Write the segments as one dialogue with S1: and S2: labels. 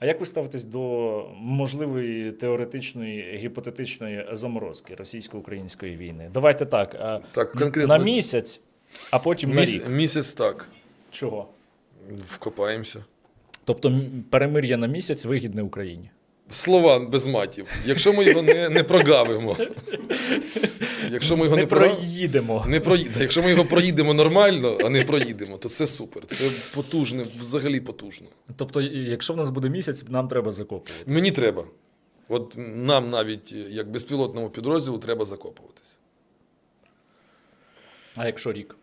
S1: А як ви ставитесь до можливої теоретичної гіпотетичної заморозки російсько-української війни? Давайте так.
S2: Так, конкретно.
S1: На місяць, а потім на рік.
S2: місяць так.
S1: Чого?
S2: Вкопаємося.
S1: Тобто перемир'я на місяць вигідне Україні.
S2: Слова без матів. Якщо ми його не, не прогавимо. Якщо ми його
S1: Не
S2: не,
S1: проїдемо.
S2: не проїдемо. Якщо ми його проїдемо нормально, а не проїдемо, то це супер. Це потужне, взагалі потужно.
S1: Тобто, якщо в нас буде місяць, нам треба закопувати.
S2: Мені треба. От нам навіть як безпілотному підрозділу треба закопуватися.
S1: А якщо рік?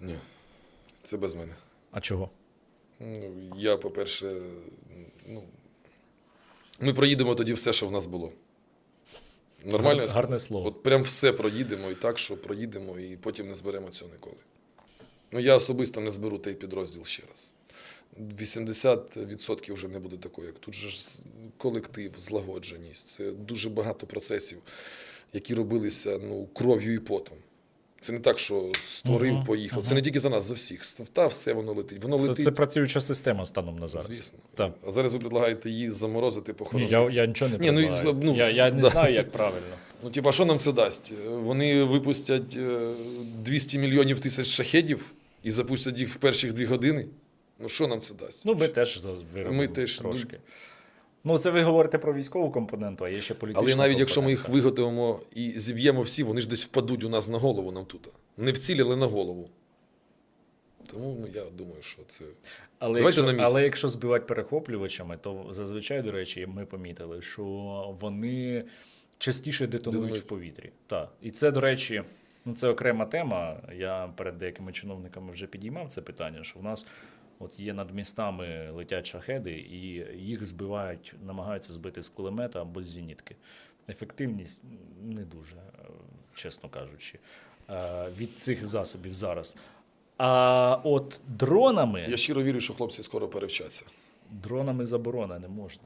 S2: Ні, це без мене.
S1: А чого?
S2: Ну, я, по-перше, ну, ми проїдемо тоді все, що в нас було. Нормально? я?
S1: Гарне слово.
S2: От прям все проїдемо і так, що проїдемо, і потім не зберемо цього ніколи. Ну, я особисто не зберу той підрозділ ще раз. 80% вже не буде такого, як тут же ж колектив, злагодженість. Це дуже багато процесів, які робилися ну, кров'ю і потом. Це не так, що створив,
S1: Мгм,
S2: поїхав. Це не тільки за нас, за всіх. Та все воно летить. Воно
S1: Це,
S2: летить.
S1: це працююча система станом на зараз.
S2: Звісно.
S1: Так.
S2: А зараз ви предлагаєте її заморозити,
S1: Ні, я, я нічого не
S2: Ні, ну,
S1: предлагаю.
S2: ну,
S1: я, я не
S2: да.
S1: знаю, як правильно.
S2: Ну, типа, що нам це дасть? Вони випустять е, 200 мільйонів тисяч шахедів і запустять їх в перші дві години. Ну, що нам це дасть?
S1: Ну, ми теж виробимо
S2: Ми теж,
S1: трошки. Ну, це ви говорите про військову компоненту, а є ще політична
S2: Але навіть якщо ми їх виготовимо і зіб'ємо всі, вони ж десь впадуть у нас на голову нам тут. Не в ціль, але на голову. Тому ну, я думаю, що це.
S1: Але
S2: Давайте
S1: якщо,
S2: на місяць.
S1: але якщо збивати перехоплювачами, то зазвичай, до речі, ми помітили, що вони частіше детонують
S2: Детонують.
S1: в повітрі. Так. І це, до речі, ну це окрема тема. Я перед деякими чиновниками вже підіймав це питання, що в нас от є над містами летять шахеди, і їх збивають, намагаються збити з кулемета або з зенітки. Ефективність не дуже, е, чесно кажучи, е, від цих засобів зараз. А от дронами.
S2: Я щиро вірю, що хлопці скоро перевчаться.
S1: Дронами заборона не можна.